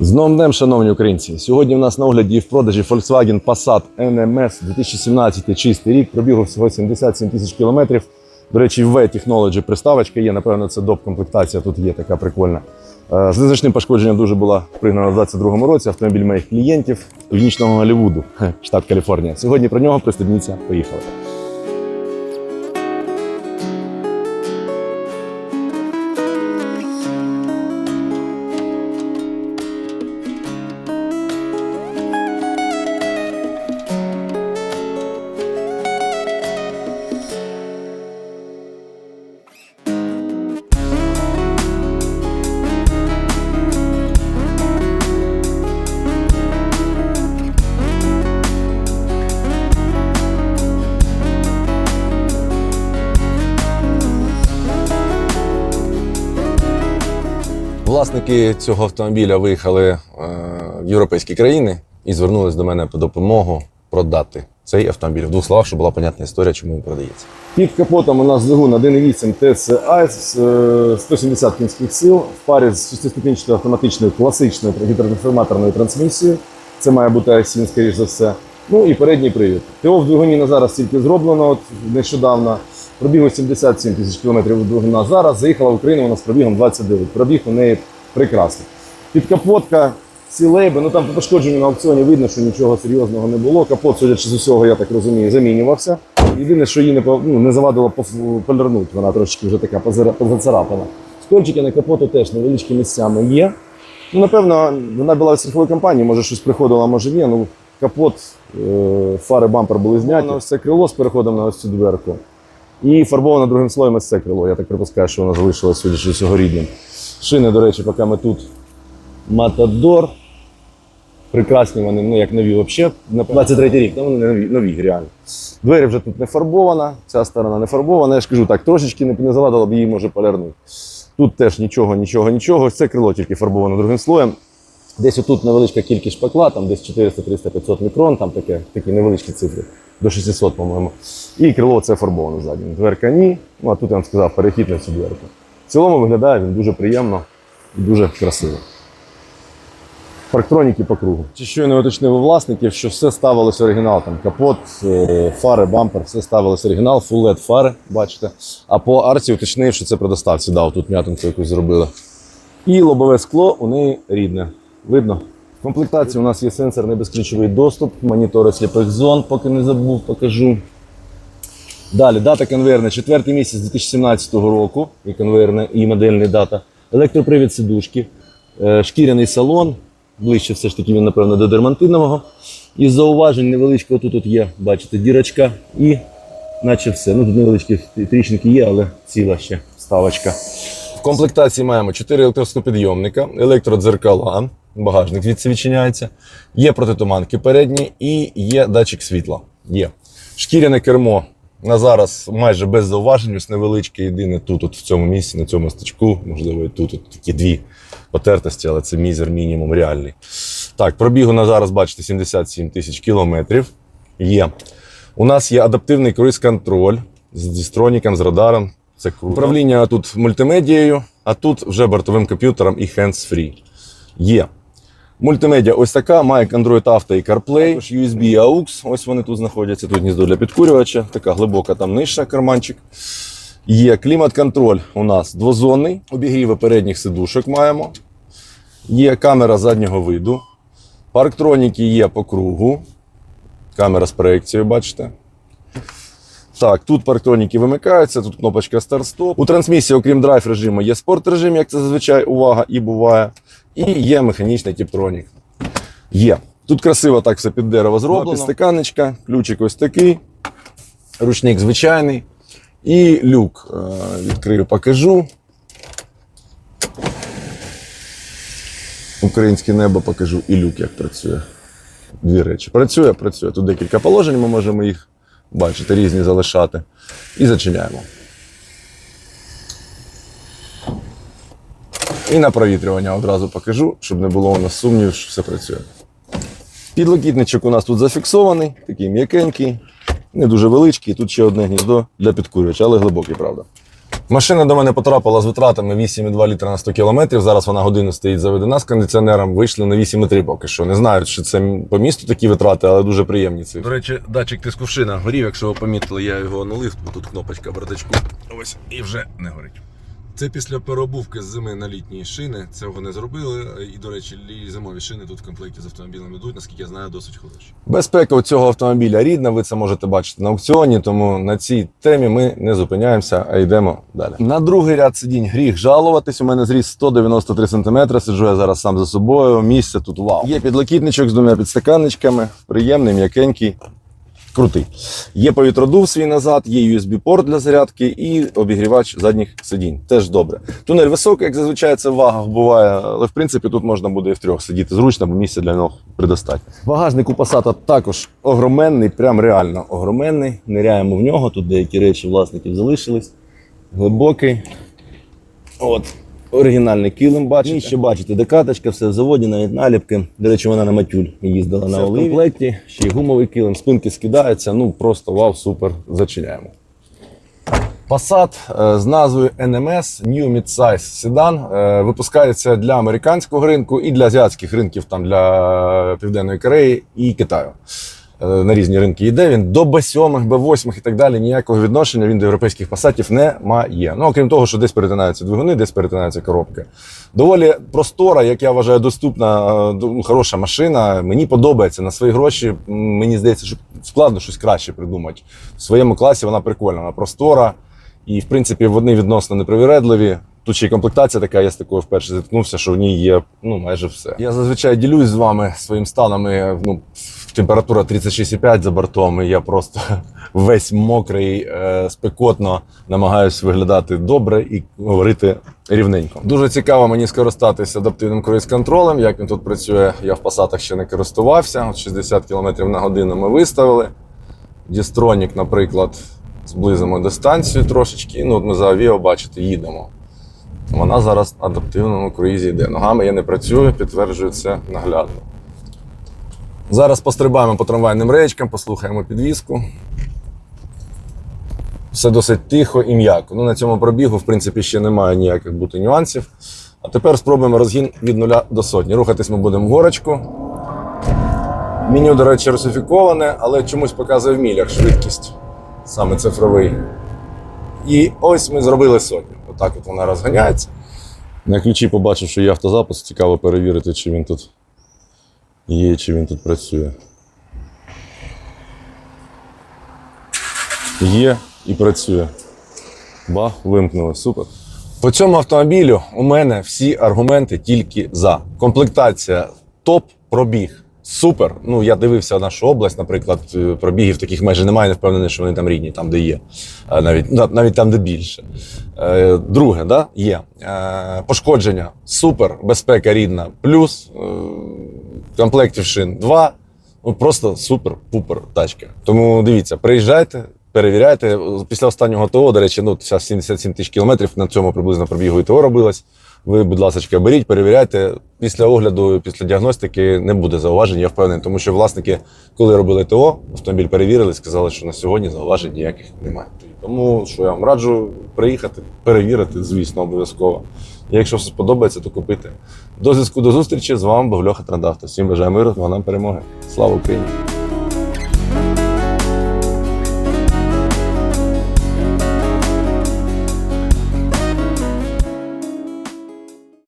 З новим днем, шановні українці! Сьогодні в нас на огляді і в продажі Volkswagen Passat NMS 2017 чистий рік. Пробігу всього 77 тисяч кілометрів. До речі, в V-Technology приставочка є. Напевно, це доп комплектація тут є така прикольна. Е, З незначним пошкодженням дуже була пригнана в 22-му році. Автомобіль моїх клієнтів Північного Голлівуду, штат Каліфорнія. Сьогодні про нього пристебніться. Поїхали. Власники цього автомобіля виїхали е, в європейські країни і звернулись до мене по допомогу продати цей автомобіль. В двох словах, щоб була понятна історія, чому він продається. Під капотом у нас двигун 1.8 TSI з е, 170 кінських сил в парі з шестиступінчатою автоматичною класичною гідротрансформаторною трансмісією. Це має бути i7, скоріш за все. Ну і передній привід. ТО в двигуні на зараз тільки зроблено от нещодавно. Пробігу 77 тисяч кілометрів двигуна зараз. Заїхала в Україну вона з пробігом 29. Пробіг у неї прекрасний. Підкапотка, ці лейби, ну там по пошкодженню на аукціоні видно, що нічого серйозного не було. Капот, судячи з усього, я так розумію, замінювався. Єдине, що її не, ну, не завадило полірнути, вона трошечки вже така позацарапана. Скольчики на капоту теж невеличкі місцями є. Ну, напевно, вона була в страховій компанії, може щось приходило, може ні. Ну, капот, е, фари бампер були зняті. Ось це крило з переходом на ось цю дверку. І фарбовано другим слоєм ось це крило. Я так припускаю, що воно залишилось судячи рідним. Шини, до речі, поки ми тут. Матадор. Прекрасні вони, ну як нові взагалі. На 23 рік, ну вони нові, нові реально. Двері вже тут не фарбована, ця сторона не фарбована. Я ж кажу так, трошечки не, не завадило б її може полярнути. Тут теж нічого, нічого, нічого. Це крило тільки фарбовано другим слоєм. Десь отут невеличка кількість шпакла, там десь 400, 300, 500 мікрон, там таке, такі невеличкі цифри, до 600, по-моєму. І крило це фарбовано ззаді. Дверка ні. Ну а тут я вам сказав, перехід на цю дверку. В цілому виглядає він дуже приємно і дуже красиво. Парктроніки по кругу. Чи щойно уточнив у власників, що все ставилось оригінал. Там капот, е, фари, бампер, все ставилось оригінал, full LED фари, бачите. А по арці уточнив, що це при доставці. Да, тут м'ятинку якусь зробили. І лобове скло у неї рідне. Видно? В комплектації у нас є сенсорний безключовий доступ, монітори сліпих зон, поки не забув, покажу. Далі, дата конвейерна, четвертий місяць 2017 року, і конвейерна, і модельна дата. Електропривід сидушки, е, шкіряний салон, ближче все ж таки він, напевно, до дермантинового. Із зауважень невеличко тут, тут є, бачите, дірочка і наче все. Ну, тут невеличкі тріщинки є, але ціла ще вставочка. В комплектації маємо 4 електросклопідйомника, електродзеркала, багажник відчиняється, є протитуманки передні і є датчик світла. Є. Шкіряне кермо на зараз майже без зауважень, ось невеличке, єдине тут, от в цьому місці, на цьому стачку, можливо, і тут, от такі дві потертості, але це мізер мінімум реальний. Так, пробігу на зараз, бачите, 77 тисяч кілометрів. Є. У нас є адаптивний круїз-контроль з дістроніком, з радаром. Це круто. Управління тут мультимедією, а тут вже бортовим комп'ютером і hands-free. Є. Мультимедіа ось така, має Android Auto і CarPlay, також USB і AUX, ось вони тут знаходяться. Тут гніздо для підкурювача, така глибока там нижча карманчик. Є клімат-контроль у нас двозонний, обігріви передніх сидушок маємо. Є камера заднього виду. Парктроніки є по кругу. Камера з проекцією, бачите. Так, тут парктроніки вимикаються, тут кнопочка старт-стоп. У трансмісії, окрім драйв режиму, є спорт режим, як це зазвичай увага і буває. І є механічний тіптронік. Є. Тут красиво так все під дерево зроблено. Підстаканечка, ключик ось такий, ручник звичайний. І люк. Е, Відкрию, покажу. Українське небо покажу і люк, як працює. Дві речі. Працює, працює. Тут декілька положень, ми можемо їх бачити, різні залишати. І зачиняємо. І на провітрювання одразу покажу, щоб не було у нас сумнівів, що все працює. Підлокітничок у нас тут зафіксований, такий м'якенький, не дуже величкий. Тут ще одне гніздо для підкурювача, але глибокий, правда. Машина до мене потрапила з витратами 8,2 літра на 100 кілометрів. Зараз вона годину стоїть заведена з кондиціонером. Вийшли на 8,3 поки що. Не знаю, чи це по місту такі витрати, але дуже приємні цифри. До речі, датчик тиску шина горів. Якщо ви помітили, я його онулив, бо тут кнопочка бардачку. Ось і вже не горить. Це після переобувки з зими на літні шини. Цього не зробили. І, до речі, зимові шини тут в комплекті з автомобілем йдуть, наскільки я знаю, досить хороші. Безпека у цього автомобіля рідна, ви це можете бачити на аукціоні, тому на цій темі ми не зупиняємося, а йдемо далі. На другий ряд сидінь гріх жалуватись. У мене зріс 193 см, сиджу я зараз сам за собою. Місце тут вау. Є підлокітничок з двома підстаканничками, приємний, м'якенький. Крутий. Є повітродув свій назад, є USB-порт для зарядки і обігрівач задніх сидінь. Теж добре. Тунель високий, як зазвичай це в вагах буває, але в принципі тут можна буде і в трьох сидіти зручно, бо місця для ног предостатньо. Багажник у Passat також огроменний, прям реально огроменний. Ниряємо в нього. Тут деякі речі власників залишились. Глибокий. От. Оригінальний килим бачите. І ще бачите, декаточка, все в заводі, навіть наліпки. До речі, вона на матюль їздила на оливі. в комплекті. Ще й гумовий килим, спинки скидаються. Ну просто вау, супер. Зачиняємо. Passat е, з назвою NMS New Midsize Sedan е, випускається для американського ринку і для азіатських ринків, там для Південної Кореї і Китаю. Е, На різні ринки йде він до B7, B8 і так далі. Ніякого відношення він до європейських пасатів не має. Ну окрім того, що десь перетинаються двигуни, десь перетинаються коробки. Доволі простора, як я вважаю, доступна, е, ну, хороша машина. Мені подобається на свої гроші. Мені здається, що складно щось краще придумати. В своєму класі вона прикольна, вона простора. І, в принципі, вони відносно непривіредливі. Тут ще й комплектація така, я з такою вперше зіткнувся, що в ній є ну, майже все. Я зазвичай ділюсь з вами своїм станом. Ну, температура 36,5 за бортом, і я просто весь мокрий, е, спекотно намагаюся виглядати добре і говорити рівненько. Дуже цікаво мені скористатися адаптивним круїз-контролем. Як він тут працює, я в пасатах ще не користувався. От 60 км на годину ми виставили. Дістронік, наприклад, зблизимо дистанцію трошечки. Ну, от ми за авіо, бачите, їдемо. Вона зараз в адаптивному круїзі йде. Ногами я не працюю, підтверджую це наглядно. Зараз пострибаємо по трамвайним речкам, послухаємо підвіску. Все досить тихо і м'яко. Ну, на цьому пробігу, в принципі, ще немає ніяких бути нюансів. А тепер спробуємо розгін від нуля до сотні. Рухатись ми будемо в горочку. Меню, до речі, русифіковане, але чомусь показує в мілях швидкість, саме цифровий. І ось ми зробили сотню. Отак от вона розганяється. На ключі побачив, що є автозапис. Цікаво перевірити, чи він тут є, чи він тут працює. Є і працює. Ба, вимкнули. Супер. По цьому автомобілю у мене всі аргументи тільки за. Комплектація топ, пробіг. Супер. Ну, я дивився нашу область, наприклад, е, пробігів таких майже немає, не впевнений, що вони там рідні, там, де є. Е, Навіть, навіть там, де більше. Е, Друге, да, є. Пошкодження. Супер, безпека рідна. Плюс комплектів шин два. Ну, просто супер-пупер тачка. Тому дивіться, приїжджайте, перевіряйте. Після останнього ТО, до речі, ну, зараз 77 тисяч кілометрів на цьому приблизно пробігу ТО робилось. Ви, будь ласка, беріть, перевіряйте. Після огляду, після діагностики не буде зауважень, я впевнений, тому що власники, коли робили ТО, автомобіль перевірили, сказали, що на сьогодні зауважень ніяких немає. Тому що я вам раджу приїхати, перевірити, звісно, обов'язково. Якщо все сподобається, то купити. До зв'язку до зустрічі з вами був Льоха Трандавто. Всім бажаю миру, а нам перемоги. Слава Україні!